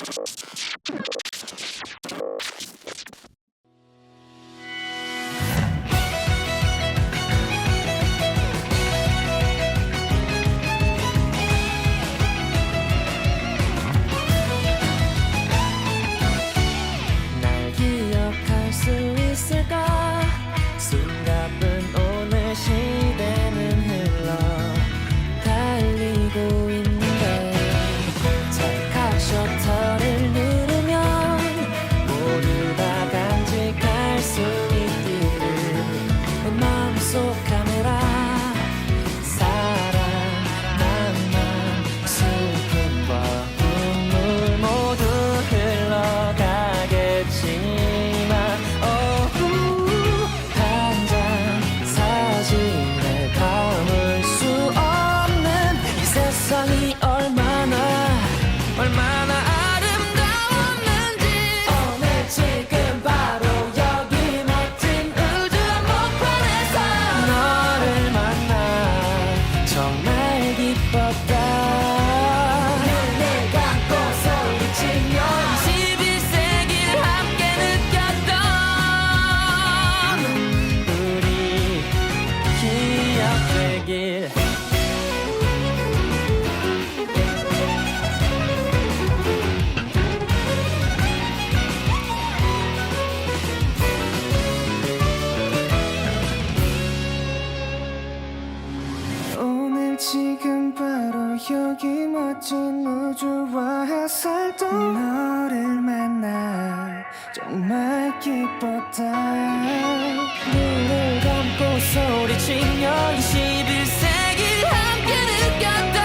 you. 지금 바로 여기 멋진 우주와 햇살도 너를 만나 정말 기뻤다. 눈을 감고 소리치며 21세기를 함께 느꼈다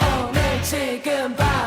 오늘 지금 바로